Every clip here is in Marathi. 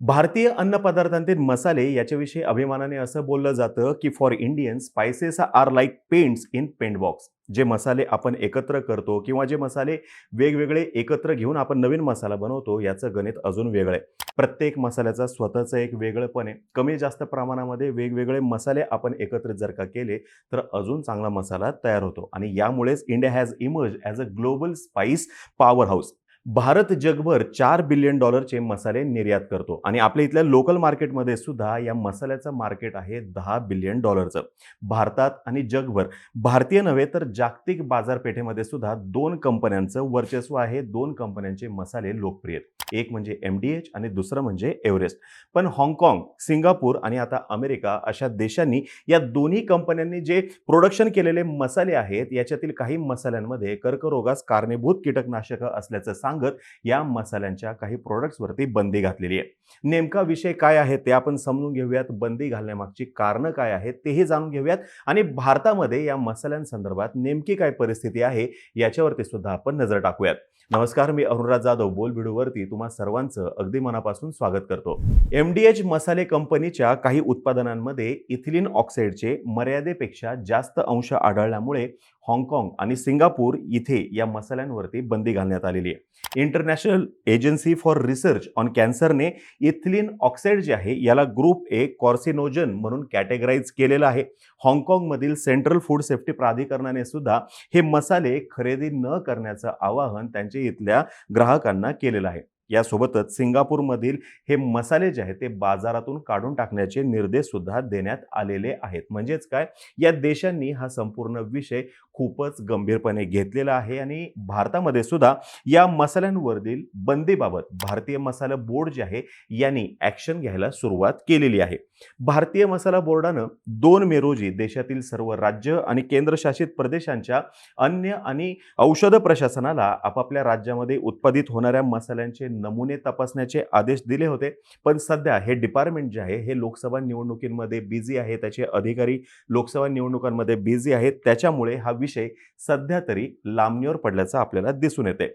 भारतीय अन्नपदार्थांतील मसाले याच्याविषयी अभिमानाने असं बोललं जातं की for Indian spices are like paints in paint box जे मसाले आपण एकत्र करतो किंवा जे मसाले वेगवेगळे एकत्र घेऊन आपण नवीन मसाला बनवतो याचं गणित अजून वेगळं आहे. प्रत्येक मसाल्याचा स्वतःचं एक वेगळंपण आहे. कमी जास्त प्रमाणामध्ये वेगवेगळे मसाले आपण एकत्र जर का केले तर अजून चांगला मसाला तयार होतो. आणि यामुळेच India has emerge as a global spice power house Bharat जगभर चार बिलियन डॉलरचे मसाले निर्यात करतो. आणि आपल्या इथल्या लोकल मार्केटमध्ये सुद्धा या मसाल्याचं मार्केट आहे दहा बिलियन डॉलरचं भारतात आणि जगभर भारतीय नव्हे तर जागतिक बाजारपेठेमध्ये सुद्धा दोन कंपन्यांचं वर्चस्व आहे दोन कंपन्यांचे मसाले लोकप्रिय आहेत. एक म्हणजे एम डी एच आणि दुसरं म्हणजे एव्हरेस्ट. पण हाँगकाँग सिंगापूर आणि आता अमेरिका अशा देशांनी या दोन्ही कंपन्यांनी जे प्रोडक्शन केलेले मसाले आहेत याच्यातील काही मसाल्यांमध्ये कर्करोगास कारणीभूत कीटकनाशकं असल्याचं सांग सांगत या मसाल्यांच्या काही प्रोडक्ट्सवरती बंदी घातलेली आहे. नेमका विषय काय आहे ते आपण समजून घेऊयात. बंदी घालण्यामागची कारणं काय आहेत तेही जाणून घेऊयात. आणि भारतामध्ये या मसाल्यांसंदर्भात नेमकी काय परिस्थिती आहे याच्यावरती सुद्धा आपण नजर टाकूयात. नमस्कार मी अरुणराज जाधव. बोल व्हिडिओवरती तुम्हा सर्वांचं अगदी मनापासून स्वागत करतो. एम डी एच मसाले कंपनीच्या काही उत्पादनांमध्ये इथिलिन ऑक्साईडचे मर्यादेपेक्षा जास्त अंश आढळल्यामुळे हाँगकाँग आणि सिंगापूर इथे या मसाल्यांवरती बंदी घालण्यात आलेली आहे. International agency for research on कॅन्सरने ethylene oxide जे आहे याला ग्रुप ए कॉर्सिनोजन म्हणून कॅटेगराईज केलेलं आहे. हाँगकाँगमधील सेंट्रल फूड सेफ्टी प्राधिकरणाने सुद्धा हे मसाले खरेदी न करण्याचं आवाहन त्यांच्या इथल्या ग्राहकांना केलेलं आहे. यासोबतच सिंगापूरमधील हे मसाले जे आहेत ते बाजारातून काढून टाकण्याचे निर्देश सुद्धा देण्यात आलेले आहेत. म्हणजेच काय? या देशांनी हा संपूर्ण विषय खूपच गंभीरपणे घेतलेला आहे आणि भारतामध्ये सुद्धा या मसाल्यांवरील बंदीबाबत भारतीय मसाला बोर्ड जे आहे यांनी ॲक्शन घ्यायला सुरुवात केलेली आहे. भारतीय मसाला बोर्डानं दोन मे रोजी देशातील सर्व राज्य आणि केंद्रशासित प्रदेशांच्या अन्न आणि औषध प्रशासनाला आपापल्या राज्यामध्ये उत्पादित होणाऱ्या मसाल्यांचे नमुने तपासण्याचे आदेश दिले होते. पण सध्या हे डिपार्टमेंट जे आहे हे लोकसभा निवडणुकींमध्ये बिझी आहे त्याचे अधिकारी लोकसभा निवडणुकांमध्ये बिझी आहेत त्याच्यामुळे हा विषय सध्या तरी लांबणीवर पडल्याचं आपल्याला दिसून येते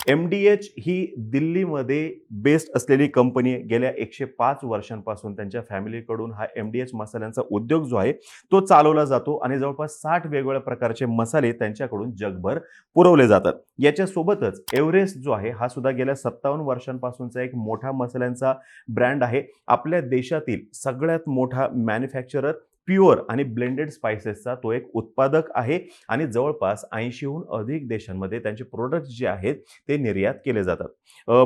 एम डी एच ही दिल्लीमध्ये बेस्ट असलेली कंपनी गेल्या एकशे पाच वर्षांपासून त्यांच्या फॅमिलीकडून हा एम डी एच मसाल्यांचा उद्योग जो आहे तो चालवला जातो आणि जवळपास साठ वेगवेगळ्या प्रकारचे मसाले त्यांच्याकडून जगभर पुरवले जातात. याच्यासोबतच एव्हरेस्ट जो आहे हा सुद्धा गेल्या सत्तावन्न वर्षांपासूनचा एक मोठा मसाल्यांचा ब्रँड आहे. आपल्या देशातील सगळ्यात मोठा मॅन्युफॅक्चरर प्युअर आणि ब्लेंडेड स्पायसेसचा तो एक उत्पादक आहे आणि जवळपास ऐंशीहून अधिक देशांमध्ये त्यांचे प्रोडक्ट जे आहेत ते निर्यात केले जातात.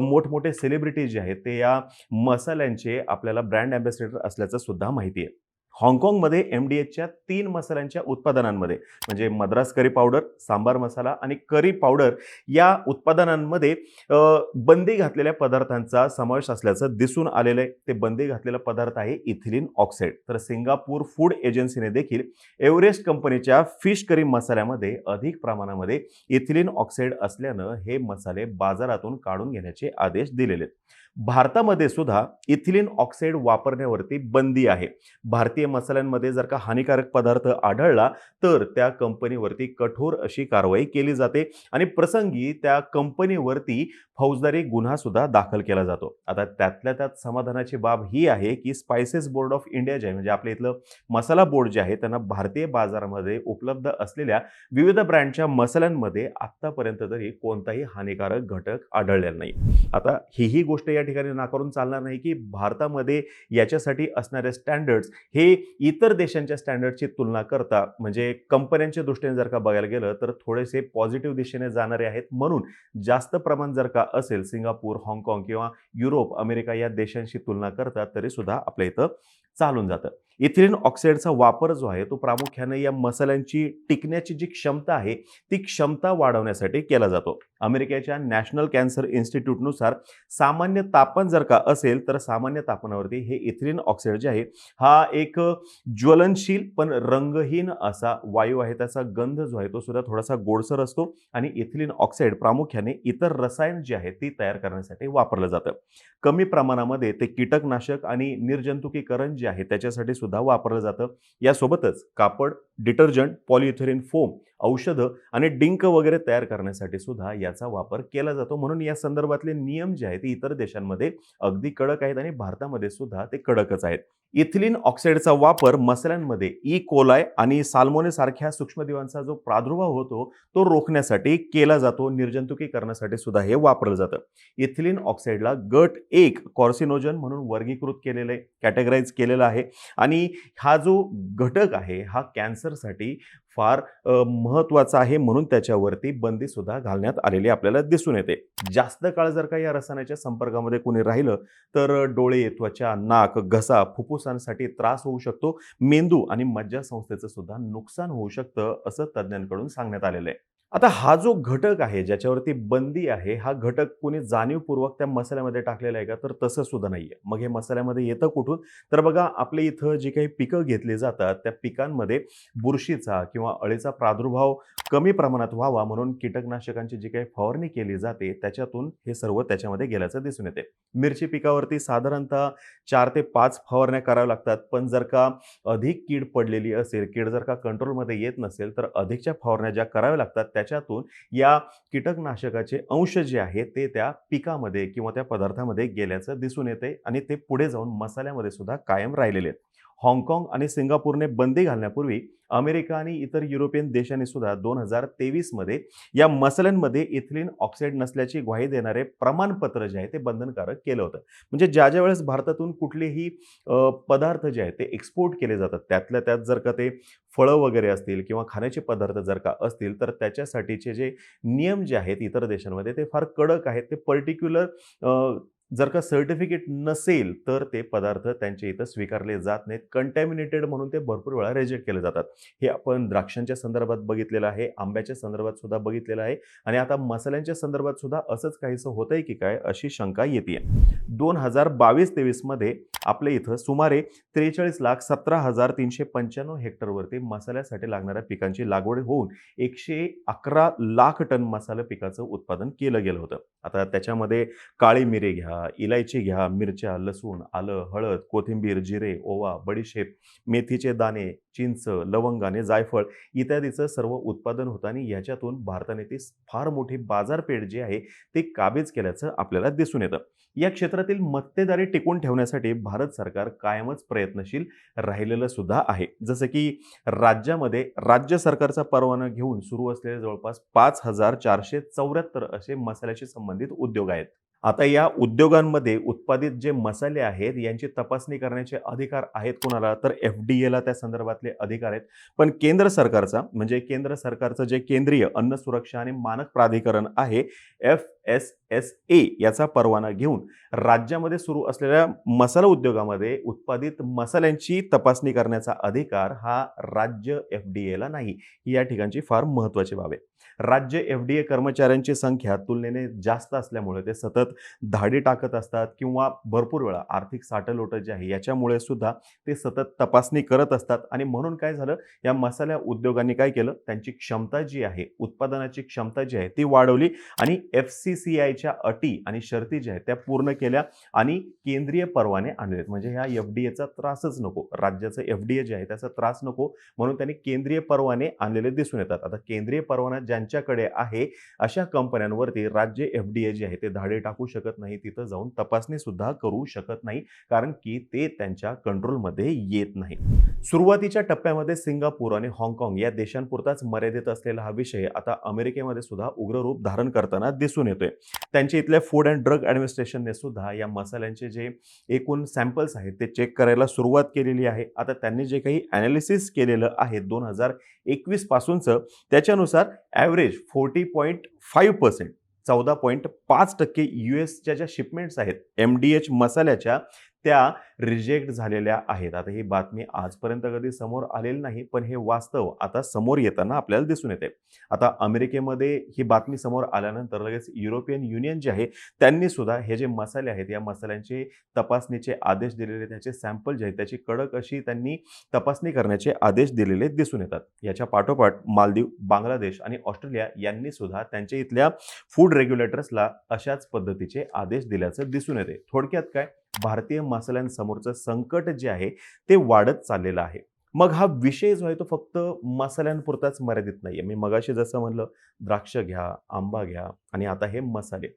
मोठमोठे सेलिब्रिटीज जे आहेत ते या मसाल्यांचे आपल्याला ब्रँड अँबॅसेडर असल्याचं सुद्धा माहिती आहे. हाँगकाँगमध्ये एम डी एचच्या तीन मसाल्यांच्या उत्पादनांमध्ये म्हणजे मद्रास करी पावडर सांबार मसाला आणि करी पावडर या उत्पादनांमध्ये बंदी घातलेल्या पदार्थांचा समावेश असल्याचं दिसून आलेलं आहे. ते बंदी घातलेला पदार्थ आहे इथिलिन ऑक्साईड. तर सिंगापूर फूड एजन्सीने देखील एव्हरेस्ट कंपनीच्या फिश करी मसाल्यामध्ये अधिक प्रमाणामध्ये इथिलिन ऑक्साईड असल्यानं हे मसाले बाजारातून काढून घेण्याचे आदेश दिलेले आहेत. भारतामध्ये सुद्धा इथिलिन ऑक्साईड वापरण्यावरती बंदी आहे. भारतीय मसाल्यांमध्ये जर का हानिकारक पदार्थ आढळला तर त्या कंपनीवरती कठोर अशी कारवाई केली जाते आणि प्रसंगी त्या कंपनीवरती फौजदारी गुन्हा सुद्धा दाखल केला जातो. आता त्यातल्या त्यात समाधानाची बाब ही आहे की स्पायसेस बोर्ड ऑफ इंडिया जे आहे म्हणजे आपल्या इथलं मसाला बोर्ड जे आहे त्यांना भारतीय बाजारामध्ये उपलब्ध असलेल्या विविध ब्रँडच्या मसाल्यांमध्ये आत्तापर्यंत तरी कोणताही हानिकारक घटक आढळलेला नाही. आता हीही गोष्ट या ठिकाणी नाकारून चालणार नाही की भारतामध्ये याच्यासाठी असणारे स्टँडर्ड्स हे इतर देशांच्या स्टँडर्डची तुलना करता म्हणजे कंपन्यांच्या दृष्टीने जर का बघायला गेलं तर थोडेसे पॉझिटिव्ह दिशेने जाणारे आहेत. म्हणून जास्त प्रमाण जर का असेल सिंगापूर हाँगकाँग किंवा युरोप अमेरिका या देशांशी तुलना करता तरी सुद्धा आपल्या इथं चालून जातं. इथिलिन ऑक्साईडचा वापर जो आहे तो प्रामुख्याने या मसाल्यांची टिकण्याची जी क्षमता आहे ती क्षमता वाढवण्यासाठी केला जातो. अमेरिकेच्या नॅशनल कॅन्सर इन्स्टिट्यूटनुसार सामान्य तापमान जर का असेल तर सामान्य तापमानावरती हे इथिलिन ऑक्साईड जे आहे हा एक ज्वलनशील पण रंगहीन असा वायू आहे त्याचा गंध जो आहे तो सुद्धा थोडासा गोडसर असतो आणि इथिलिन ऑक्साईड प्रामुख्याने इतर रसायन जी आहेत ती तयार करण्यासाठी वापरलं जातं. कमी प्रमाणामध्ये ते कीटकनाशक आणि निर्जंतुकीकरण जे आहे त्याच्यासाठी सुद्धा वापरलं जातं. यासोबतच कापड डिटर्जंट पॉलिथेरिन फोम औषधं आणि डिंक वगैरे तयार करण्यासाठी सुद्धा याचा वापर केला जातो. म्हणून या संदर्भातले नियम जे आहेत ते इतर देशांमध्ये अगदी कडक आहेत आणि भारतामध्ये सुद्धा ते कडकच आहेत. इथिलीन ऑक्साईडचा वापर मसाल्यांमध्ये ई. कोलाय आणि साल्मोने सारख्या सूक्ष्मजीवांचा जो प्रादुर्भाव होतो तो रोखण्यासाठी केला जातो निर्जंतुकीकरणासाठी सुद्धा हे वापरलं जातं. इथिलीन ऑक्साईडला गट एक कॉर्सिनोजन म्हणून वर्गीकृत केलेलं आहे कॅटेगराईज केलेला आहे. आणि हा जो घटक आहे हा कॅन्सर कॅन्सरसाठी फार अ, आहे म्हणून त्याच्यावरती बंदी सुद्धा घालण्यात आलेली आपल्याला दिसून येते. जास्त काळ जर का या रसायनाच्या संपर्कामध्ये कोणी राहिलं तर डोळे त्वचा नाक घसा फुफ्फुसांसाठी त्रास होऊ शकतो. मेंदू आणि मज्जा संस्थेचं सुद्धा नुकसान होऊ शकतं असं तज्ज्ञांकडून सांगण्यात आलेलं आहे. आता हा जो घटक आहे ज्याच्यावरती बंदी आहे हा घटक कोणी जाणीवपूर्वक त्या मसाल्यामध्ये टाकलेला आहे का? तर तसं सुद्धा नाही आहे मग हे मसाल्यामध्ये येतं कुठून? तर बघा आपल्या इथं जी काही पिकं घेतली जातात त्या पिकांमध्ये बुरशीचा किंवा अळीचा प्रादुर्भाव कमी प्रमाणात व्हावा म्हणून कीटकनाशकांची जी काही फवारणी केली जाते त्याच्यातून हे सर्व त्याच्यामध्ये गेल्याचं दिसून येते. मिरची पिकावरती साधारणतः चार ते पाच फवारण्या कराव्या लागतात. पण जर का अधिक कीड पडलेली असेल कीड जर का कंट्रोलमध्ये येत नसेल तर अधिकच्या फवारण्या ज्या कराव्या लागतात त्या त्याच्यातून या कीटकनाशकाचे अंश जे आहेत ते त्या पिकामध्ये किंवा त्या पदार्थामध्ये गेल्याचं दिसून येते आणि ते पुढे जाऊन मसाल्यामध्ये सुद्धा कायम राहिलेले आहेत. हाँगकाँग आणि सिंगापूरने बंदी घालण्यापूर्वी अमेरिका आणि इतर युरोपियन देशांनी सुद्धा दोन हजार तेवीसमध्ये या मसल्यांमध्ये इथिलीन ऑक्साईड नसल्याची ग्वाही देणारे प्रमाणपत्र जे आहे ते बंधनकारक केलं होतं. म्हणजे ज्या ज्या वेळेस भारतातून कुठलेही पदार्थ जे आहेत ते एक्सपोर्ट केले जातात त्यातल्या त्यात जर का ते फळं वगैरे असतील किंवा खाण्याचे पदार्थ जर का असतील तर त्याच्यासाठीचे जे नियम जे आहेत इतर देशांमध्ये ते फार कडक आहेत. ते पर्टिक्युलर जर का सर्टिफिकेट नसेल तर ते पदार्थ त्यांच्या इथं स्वीकारले जात नाहीत. कंटॅमिनेटेड म्हणून ते भरपूर वेळा रिजेक्ट केले जातात. हे आपण द्राक्षांच्या संदर्भात बघितलेलं आहे आंब्याच्या संदर्भात सुद्धा बघितलेलं आहे आणि आता मसाल्यांच्या संदर्भात सुद्धा असंच काहीसं होतंय की काय अशी शंका येते दोन हजार बावीस तेवीसमध्ये आपल्या इथं सुमारे त्रेचाळीस लाख सतरा हजार तीनशे पंच्याण्णव हेक्टरवरती मसाल्यासाठी लागणाऱ्या पिकांची लागवड होऊन एकशे अकरा लाख टन मसाला पिकाचं उत्पादन केलं गेलं होतं. आता त्याच्यामध्ये काळी मिरी घ्या इलायची घ्या मिरच्या लसूण आलं हळद कोथिंबीर जिरे ओवा बडीशेप मेथीचे दाणे चिंच लवंग आणि जायफळ इत्यादीचं सर्व उत्पादन होतं आणि ह्याच्यातून भारताने ती फार मोठी बाजारपेठ जी आहे ती काबीज केल्याचं आपल्याला दिसून येतं. या क्षेत्रातील मक्तेदारी टिकून ठेवण्यासाठी भारत सरकार कायमच प्रयत्नशील राहिलेलं सुद्धा आहे. जसं की राज्यामध्ये राज्य सरकारचा परवाना घेऊन सुरू असलेले जवळपास पाच हजार चारशे चौऱ्याहत्तर असे मसाल्याशी संबंधित उद्योग आहेत. आता या उद्योगांमध्ये उत्पादित जे मसाले आहेत यांची तपासणी करण्याचे अधिकार आहेत कोणाला? तर एफ डी एला त्या संदर्भातले अधिकार आहेत. पण केंद्र सरकारचा म्हणजे केंद्र सरकारचं जे केंद्रीय अन्न सुरक्षा आणि मानक प्राधिकरण आहे एफ एस एस ए याचा परवाना घेऊन राज्यामध्ये सुरू असलेल्या मसाला उद्योगामध्ये उत्पादित मसाल्यांची तपासणी करण्याचा अधिकार हा राज्य एफ डी एला नाही. ही या ठिकाणची फार महत्त्वाची बाब आहे. राज्य एफ डी ए कर्मचाऱ्यांची संख्या तुलनेने जास्त असल्यामुळे ते सतत धाडी टाकत असतात किंवा भरपूर वेळा आर्थिक साठलोट जे आहे याच्यामुळे सुद्धा ते सतत तपासणी करत असतात. आणि म्हणून काय झालं? या मसाल्या उद्योगांनी काय केलं? त्यांची क्षमता जी आहे उत्पादनाची क्षमता जी आहे ती वाढवली आणि एफ सी सी आयच्या अटी आणि शर्ती ज्या आहेत त्या पूर्ण केल्या आणि केंद्रीय परवाने आणलेत म्हणजे ह्या एफ डी एचा त्रासच नको. राज्याचं एफ डी ए जे आहे त्याचा त्रास नको. म्हणून त्यांनी केंद्रीय परवाने आणलेले दिसून येतात. आता केंद्रीय परवाना ज्यांच्याकडे आहे अशा कंपन्यांवरती राज्य एफ डी ए जे आहे ते धाडे टाकू शकत नाही. तिथं जाऊन तपासणी सुद्धा करू शकत नाही कारण की ते त्यांच्या कंट्रोलमध्ये येत नाही. सुरुवातीच्या टप्प्यामध्ये सिंगापूर आणि हाँगकाँग या देशांपुरताच मर्यादित असलेला हा विषय आता अमेरिकेमध्ये सुद्धा उग्र रूप धारण करताना दिसून येतो येतोय त्यांच्या इथल्या फूड अँड ड्रग ॲडमिनिस्ट्रेशनने सुद्धा या मसाल्यांचे जे एकूण सॅम्पल्स आहेत ते चेक करायला सुरुवात केलेली आहे. आता त्यांनी जे काही ॲनालिसिस केलेलं आहे दोन हजार एकवीस पासूनचं त्याच्यानुसार average forty point five percent चौदा पॉईंट पाच टक्के यू एसच्या ज्या शिपमेंट्स आहेत एम डी एच मसाल्याच्या त्या रिजेक्ट झालेल्या आहेत. आता ही बातमी आजपर्यंत कधी समोर आलेली नाही पण हे वास्तव आता समोर येताना आपल्याला दिसून येते. आता अमेरिकेमध्ये ही बातमी समोर आल्यानंतर लगेच युरोपियन युनियन जे आहे त्यांनी सुद्धा हे जे मसाले आहेत या मसाल्यांचे तपासणीचे आदेश दिलेले त्याचे सॅम्पल जे आहेत त्याची कडक अशी त्यांनी तपासणी करण्याचे आदेश दिलेले दिसून येतात. याच्या पाठोपाठ मालदीव बांगलादेश आणि ऑस्ट्रेलिया यांनी सुद्धा त्यांच्या इथल्या फूड रेग्युलेटर्सला अशाच पद्धतीचे आदेश दिल्याचं दिसून येते. थोडक्यात काय? भारतीय मसाल्यांसमोरचं संकट जे आहे ते वाढत चाललेलं आहे. मग हा विषय जो आहे तो फक्त मसाल्यांपुरताच मर्यादित नाही आहे मी मगाशी जसं म्हणलं द्राक्ष घ्या आंबा घ्या आणि आता हे मसाले.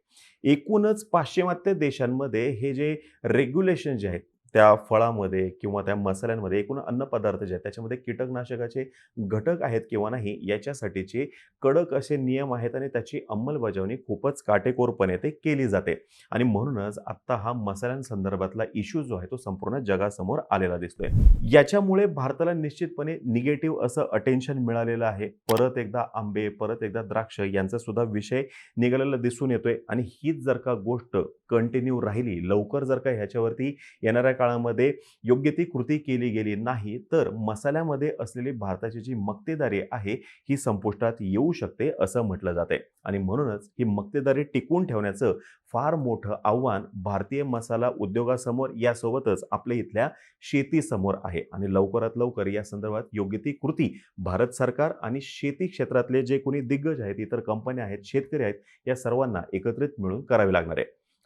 एकूणच पाश्चिमात्य देशांमध्ये हे जे रेग्युलेशन जे आहेत त्या फळामध्ये किंवा त्या मसाल्यांमध्ये एकूण अन्नपदार्थ जे आहेत त्याच्यामध्ये कीटकनाशकाचे घटक आहेत किंवा नाही याच्यासाठीचे कडक असे नियम आहेत आणि त्याची अंमलबजावणी खूपच काटेकोरपणे ते केली जाते. आणि म्हणूनच आत्ता हा मसाल्यांसंदर्भातला इश्यू जो आहे तो संपूर्ण जगासमोर आलेला दिसतोय. याच्यामुळे भारताला निश्चितपणे निगेटिव्ह असं अटेन्शन मिळालेलं आहे. परत एकदा आंबे परत एकदा द्राक्ष यांचा सुद्धा विषय निघालेला दिसून येतोय. आणि हीच जर का गोष्ट कंटिन्यू राहिली लवकर जर का ह्याच्यावरती येणाऱ्या काळामध्ये योग्य ती कृती केली गेली नाही तर मसाल्यामध्ये असलेली भारताची जी मक्तेदारी आहे ही संपुष्टात येऊ शकते असं म्हटलं जाते आणि म्हणूनच ही मक्तेदारी टिकवून ठेवण्याचं फार मोठं आव्हान भारतीय मसाला उद्योगासमोर यासोबतच आपल्या इथल्या शेतीसमोर आहे. आणि लवकरात लवकर या संदर्भात योग्य ती कृती भारत सरकार आणि शेती क्षेत्रातले जे कोणी दिग्गज आहेत इतर कंपन्या आहेत शेतकरी आहेत या सर्वांना एकत्रित मिळून करावी लागणार आहे.